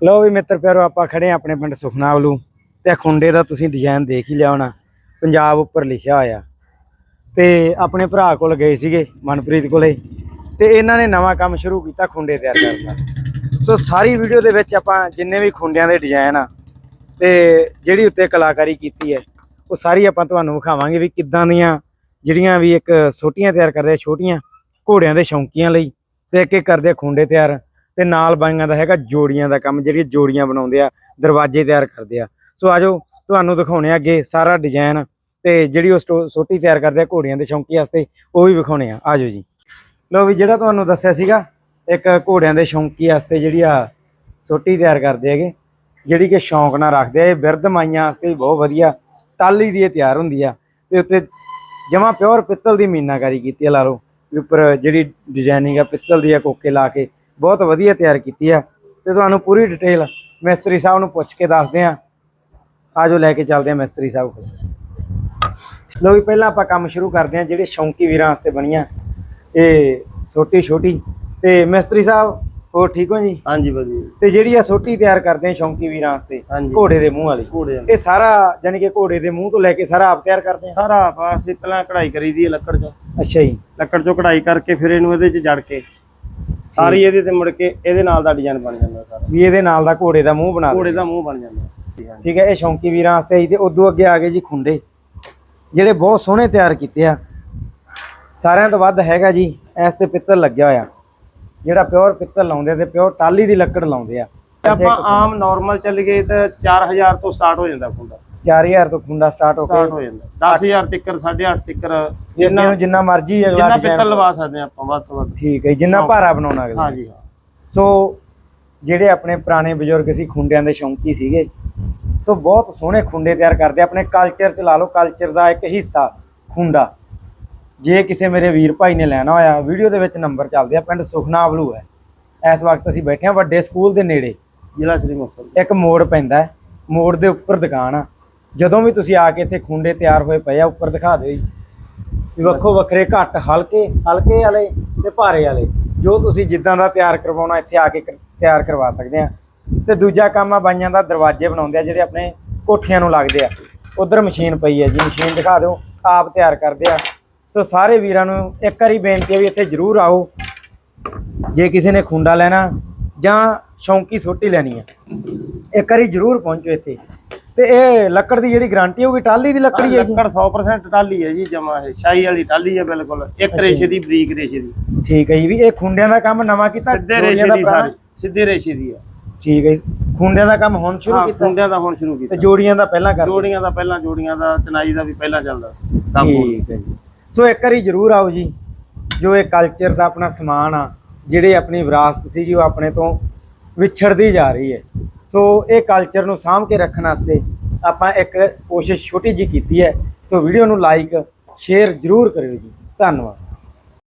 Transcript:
ਲਓ ਵੀ ਮਿੱਤਰ ਪਿਆਰੋ, ਆਪਾਂ ਖੜੇ ਆਂ ਆਪਣੇ ਪਿੰਡ ਸੁਖਨਾ ਵੱਲੋਂ ਤੇ ਖੁੰਡੇ ਦਾ ਤੁਸੀਂ ਡਿਜ਼ਾਈਨ ਦੇਖ ਹੀ ਲਿਆ ਹੋਣਾ, ਪੰਜਾਬ ਉੱਪਰ ਲਿਖਿਆ ਹੋਇਆ। ਤੇ ਆਪਣੇ ਭਰਾ ਕੋਲ ਗਏ ਸੀਗੇ, ਮਨਪ੍ਰੀਤ ਕੋਲੇ, ਤੇ ਇਹਨਾਂ ਨੇ ਨਵਾਂ ਕੰਮ ਸ਼ੁਰੂ ਕੀਤਾ ਖੁੰਡੇ ਤਿਆਰ ਕਰਨ ਦਾ। ਸੋ ਸਾਰੀ ਵੀਡੀਓ ਦੇ ਵਿੱਚ ਆਪਾਂ ਜਿੰਨੇ ਵੀ ਖੁੰਡਿਆਂ ਦੇ ਡਿਜ਼ਾਈਨ ਆ, ਤੇ ਜਿਹੜੀ ਉੱਤੇ ਕਲਾਕਾਰੀ ਕੀਤੀ ਹੈ, ਉਹ ਸਾਰੀ ਆਪਾਂ ਤੁਹਾਨੂੰ ਵਿਖਾਵਾਂਗੇ ਵੀ ਕਿੱਦਾਂ ਦੀਆਂ ਜਿਹੜੀਆਂ ਵੀ ਇੱਕ ਛੋਟੀਆਂ ਤਿਆਰ ਕਰਦੇ ਆ, ਛੋਟੀਆਂ ਘੋੜਿਆਂ ਦੇ ਸ਼ੌਂਕੀਆਂ ਲਈ ਤੇ ਇੱਕ ਇੱਕ ਕਰਦੇ ਆ ਖੁੰਡੇ ਤਿਆਰ। ਤੇ ਨਾਲ ਬਾਈਆਂ ਦਾ ਹੈਗਾ ਜੋੜੀਆਂ ਦਾ ਕੰਮ, ਜਿਹੜੀਆਂ ਜੋੜੀਆਂ ਬਣਾਉਂਦੇ ਆ, ਦਰਵਾਜ਼ੇ ਤਿਆਰ ਕਰਦੇ ਆ। ਸੋ ਆਜੋ, ਤੁਹਾਨੂੰ ਦਿਖਾਉਣੇ ਆ ਅੱਗੇ ਸਾਰਾ ਡਿਜ਼ਾਈਨ ਤੇ ਜਿਹੜੀ ਉਹ ਸਟੋ- ਸੋਟੀ ਤਿਆਰ ਕਰਦੇ ਆ ਘੋੜੀਆਂ ਦੇ ਸ਼ੌਂਕੀ ਵਾਸਤੇ, ਉਹ ਵੀ ਵਿਖਾਉਣੇ ਆ। ਆਜੋ ਜੀ। ਲੋ ਵੀ ਜਿਹੜਾ ਤੁਹਾਨੂੰ ਦੱਸਿਆ ਸੀਗਾ, ਇੱਕ ਘੋੜਿਆਂ ਦੇ ਸ਼ੌਂਕੀ ਵਾਸਤੇ ਜਿਹੜੀ ਆ ਸੋਟੀ ਤਿਆਰ ਕਰਦੇ ਹੈਗੇ, ਜਿਹੜੀ ਕਿ ਸ਼ੌਂਕ ਨਾਲ ਰੱਖਦੇ ਆ, ਇਹ ਬਿਰਧ ਮਾਈਆਂ ਵਾਸਤੇ ਵੀ ਬਹੁਤ ਵਧੀਆ ਟਾਲੀ ਦੀ ਇਹ ਤਿਆਰ ਹੁੰਦੀ ਆ। ਤੇ ਉੱਤੇ ਜਮਾ ਪਿਓਰ ਪਿੱਤਲ ਦੀ ਮੀਨਾਕਾਰੀ ਕੀਤੀ ਆ, ਲਾ ਲਓ, ਵੀ ਉੱਪਰ ਜਿਹੜੀ ਡਿਜ਼ਾਈਨਿੰਗ ਆ, ਪਿੱਤਲ ਦੀ ਆ ਕੋਕੇ ਲਾ ਕੇ ਬਹੁਤ ਵਧੀਆ ਤਿਆਰ ਕੀਤੀ ਆ ਤੇ ਤੁਹਾਨੂੰ ਪੂਰੀ ਡਿਟੇਲ ਮਿਸਤਰੀ ਸਾਹਿਬ ਨੂੰ ਪੁੱਛ ਕੇ ਦੱਸਦੇ ਆ। ਆਜੋ ਲੈ ਕੇ ਚੱਲਦੇ ਆ ਮਿਸਤਰੀ ਸਾਹਿਬ ਕੋਲ। ਲੋ ਵੀ ਪਹਿਲਾਂ ਆਪਾਂ ਕੰਮ ਸ਼ੁਰੂ ਕਰਦੇ ਆ ਜਿਹੜੇ ਸ਼ੌਂਕੀ ਵੀਰਾਂ ਵਾਸਤੇ ਬਣੀਆਂ। ਇਹ ਛੋਟੀ ਛੋਟੀ। ਤੇ ਮਿਸਤਰੀ ਸਾਹਿਬ ਹੋਰ ਠੀਕ ਹੋ ਜੀ? ਹਾਂਜੀ ਵਧੀਆ। ਤੇ ਜਿਹੜੀ ਆ ਛੋਟੀ ਤਿਆਰ ਕਰਦੇ ਆ ਸ਼ੌਂਕੀ ਵੀਰਾਂ ਵਾਸਤੇ ਘੋੜੇ ਦੇ ਮੂੰਹ ਵਾਲੀ। ਇਹ ਸਾਰਾ ਯਾਨੀ ਕਿ ਘੋੜੇ ਦੇ ਮੂੰਹ ਤੋਂ ਲੈ ਕੇ ਸਾਰਾ ਆਪ ਤਿਆਰ ਕਰਦੇ ਆ? ਸਾਰਾ ਪਾਸੇ ਪਹਿਲਾਂ ਕਢਾਈ ਕਰੀਦੀ ਹੈ ਲੱਕੜ 'ਚ। ਅੱਛਾ ਜੀ। ਲੱਕੜ 'ਚੋਂ ਕਢਾਈ ਕਰਕੇ ਫਿਰ ਇਹਨੂੰ ਇਹਦੇ 'ਚ ਜੜ ਕੇ ਸਾਰੀ ਇਹਦੇ ਤੇ ਮੁੜ ਕੇ ਇਹਦੇ ਨਾਲ ਦਾ ਡਿਜ਼ਾਈਨ ਬਣ ਜਾਂਦਾ ਸਾਰਾ। ਵੀ ਇਹਦੇ ਨਾਲ ਦਾ ਘੋੜੇ ਦਾ ਮੂੰਹ ਬਣਾ ਘੋੜੇ ਦਾ ਮੂੰਹ ਬਣ ਜਾਂਦਾ। ਠੀਕ ਹੈ। ਇਹ ਸ਼ੌਂਕੀ ਵੀਰਾਂ ਵਾਸਤੇ ਆਈ ਤੇ ਉਦੋਂ ਅੱਗੇ ਆ ਗਏ ਜੀ ਖੁੰਡੇ। ਜਿਹੜੇ ਬਹੁਤ ਸੋਹਣੇ ਤਿਆਰ ਕੀਤੇ ਆ। ਸਾਰਿਆਂ ਤੋਂ ਵੱਧ ਹੈਗਾ ਜੀ ਇਸ ਤੇ ਪਿੱਤਲ ਲੱਗਿਆ ਹੋਇਆ। ਜਿਹੜਾ ਪਿਓਰ ਪਿੱਤਲ ਲਾਉਂਦੇ ਤੇ ਪਿਓਰ ਟਾਲੀ ਦੀ ਲੱਕੜ ਲਾਉਂਦੇ ਆ। ਆਪਾਂ ਆਮ ਨਾਰਮਲ ਚੱਲ ਗਏ ਤਾਂ 4000 ਤੋਂ ਸਟਾਰਟ ਹੋ ਜਾਂਦਾ ਫੁੰਡਾ 4000 ਤੋਂ ਖੁੰਡਾ ਸਟਾਰਟ ਹੋ ਸਟਾਰਟ ਕੇ ਹੋ ਜਾਂਦਾ। 10000 ਤੱਕਰ 8.5 ਤੱਕਰ ਜਿੰਨਾ ਜਿੰਨਾ ਮਰਜ਼ੀ ਅਗਲਾ ਜਿੰਨਾ ਪਿੱਤਲ ਲਵਾ ਸਕਦੇ ਹਾਂ ਆਪਾਂ ਵੱਧ ਤੋਂ ਵੱਧ। ਠੀਕ ਹੈ ਜਿੰਨਾ ਭਾਰਾ ਬਣਾਉਣਾ ਅਗਲਾ। ਹਾਂਜੀ ਹਾਂ। ਸੋ ਜਿਹੜੇ ਆਪਣੇ ਪੁਰਾਣੇ ਬਜ਼ੁਰਗ ਸੀ ਖੁੰਡਿਆਂ ਦੇ ਸ਼ੌਂਕੀ ਸੀਗੇ ਸੋ ਬਹੁਤ ਸੋਹਣੇ ਖੁੰਡੇ ਤਿਆਰ ਕਰਦੇ ਆ। ਆਪਣੇ ਕਲਚਰ ਚ ਲਾ ਲਓ ਕਲਚਰ ਦਾ ਇੱਕ ਹਿੱਸਾ ਖੁੰਡਾ। ਜੇ ਕਿਸੇ ਮੇਰੇ ਵੀਰ ਭਾਈ ਨੇ ਲੈਣਾ ਹੋਇਆ ਵੀਡੀਓ ਦੇ ਵਿੱਚ ਨੰਬਰ ਚੱਲਦੇ ਆ ਪਿੰਡ ਸੁਖਨਾ ਬਲੂ ਹੈ। ਇਸ ਵਕਤ ਅਸੀਂ ਬੈਠੇ ਆ ਵੱਡੇ ਸਕੂਲ ਦੇ ਨੇੜੇ। ਜ਼ਿਲ੍ਹਾ ਸ੍ਰੀ ਮੁਕਤਸਰ। ਇੱਕ ਮੋੜ ਪੈਂਦਾ ਮੋੜ ਦੇ ਉੱਪਰ ਦੁਕਾਨ ਆ। ਜਦੋਂ ਵੀ ਤੁਸੀਂ ਆ ਕੇ ਇੱਥੇ ਖੁੰਡੇ ਤਿਆਰ ਹੋਏ ਪਏ ਆ, ਉੱਪਰ ਦਿਖਾ ਦਿਓ ਜੀ। ਵੱਖੋ ਵੱਖਰੇ ਘੱਟ, ਹਲਕੇ ਹਲਕੇ ਵਾਲੇ ਤੇ ਭਾਰੇ ਵਾਲੇ। ਜੋ ਤੁਸੀਂ ਜਿੱਦਾਂ ਦਾ ਤਿਆਰ ਕਰਵਾਉਣਾ, ਇੱਥੇ ਆ ਕੇ ਤਿਆਰ ਕਰਵਾ ਸਕਦੇ ਆ। ਤੇ ਦੂਜਾ ਕੰਮ ਆ, ਬਾਈਆਂ ਦਾ ਦਰਵਾਜ਼ੇ ਬਣਾਉਂਦੇ ਆ, ਜਿਹੜੇ ਆਪਣੇ ਕੋਠੀਆਂ ਨੂੰ ਲੱਗਦੇ ਆ। ਉਧਰ ਮਸ਼ੀਨ ਪਈ ਹੈ ਜੀ, ਮਸ਼ੀਨ ਦਿਖਾ ਦਿਓ, ਆਪ ਤਿਆਰ ਕਰਦੇ ਆ। ਸੋ ਸਾਰੇ ਵੀਰਾਂ ਨੂੰ ਇੱਕ ਵਾਰੀ ਬੇਨਤੀ ਹੈ ਵੀ ਇੱਥੇ ਜ਼ਰੂਰ ਆਓ। ਜੇ ਕਿਸੇ ਨੇ ਖੁੰਡਾ ਲੈਣਾ ਜਾਂ ਸ਼ੌਂਕੀ ਸੋਟੀ ਲੈਣੀ ਹੈ ਇੱਕ ਵਾਰੀ ਜ਼ਰੂਰ ਪਹੁੰਚੋ ਇੱਥੇ। ਤੇ ਇਹ ਲੱਕੜ ਦੀ ਜਿਹੜੀ ਗਾਰੰਟੀ ਹੋਊਗੀ ਟਾਲੀ ਦੀ ਲੱਕੜੀ ਹੈ ਜੀ। ਲੱਕੜ 100% ਟਾਲੀ ਹੈ ਜੀ ਜਮਾ ਇਹ ਸ਼ਾਈ ਵਾਲੀ ਟਾਲੀ ਹੈ ਬਿਲਕੁਲ। ਇੱਕ ਰੇਸ਼ੇ ਦੀ ਬਰੀਕ ਰੇਸ਼ੇ ਦੀ। ਠੀਕ ਹੈ ਜੀ ਵੀ ਇਹ ਖੁੰਡਿਆਂ ਦਾ ਕੰਮ ਨਵਾਂ ਕੀਤਾ ਸਿੱਧੇ ਰੇਸ਼ੇ ਦਾ? ਸਾਰੀ ਸਿੱਧੇ ਰੇਸ਼ੇ ਦੀ ਹੈ। ਠੀਕ ਹੈ ਖੁੰਡਿਆਂ ਦਾ ਕੰਮ ਹੁਣ ਸ਼ੁਰੂ ਕੀਤਾ? ਕੁੰਡਿਆਂ ਦਾ ਹੁਣ ਸ਼ੁਰੂ ਤੇ ਕੀਤਾ। ਜੋੜੀਆਂ ਦਾ ਪਹਿਲਾਂ ਕਰ ਜੋੜੀਆਂ ਦਾ ਪਹਿਲਾਂ ਜੋੜੀਆਂ ਦਾ ਚਨਾਈ ਦਾ ਵੀ ਪਹਿਲਾਂ ਚੱਲਦਾ। ਠੀਕ ਹੈ ਜੀ। ਸੋ ਇੱਕ ਵਾਰੀ ਜ਼ਰੂਰ ਆਓ ਜੀ ਜੋ ਇਹ ਕਲਚਰ ਦਾ ਆਪਣਾ ਸਮਾਨ ਆ ਜਿਹੜੇ ਆਪਣੀ ਵਿਰਾਸਤ ਸੀਗੀ ਉਹ ਆਪਣੇ ਤੋਂ ਵਿਛੜਦੀ ਜਾ ਰਹੀ ਹੈ। ਸੋ ਇਹ ਕਲਚਰ ਨੂੰ ਸਾਂਭ ਕੇ ਰੱਖਣ ਵਾਸਤੇ ਆਪਾਂ ਇੱਕ ਕੋਸ਼ਿਸ਼ ਛੋਟੀ ਜੀ ਕੀਤੀ ਹੈ। ਸੋ ਵੀਡੀਓ ਨੂੰ ਲਾਈਕ ਸ਼ੇਅਰ ਜ਼ਰੂਰ ਕਰਿਓ ਜੀ। ਧੰਨਵਾਦ।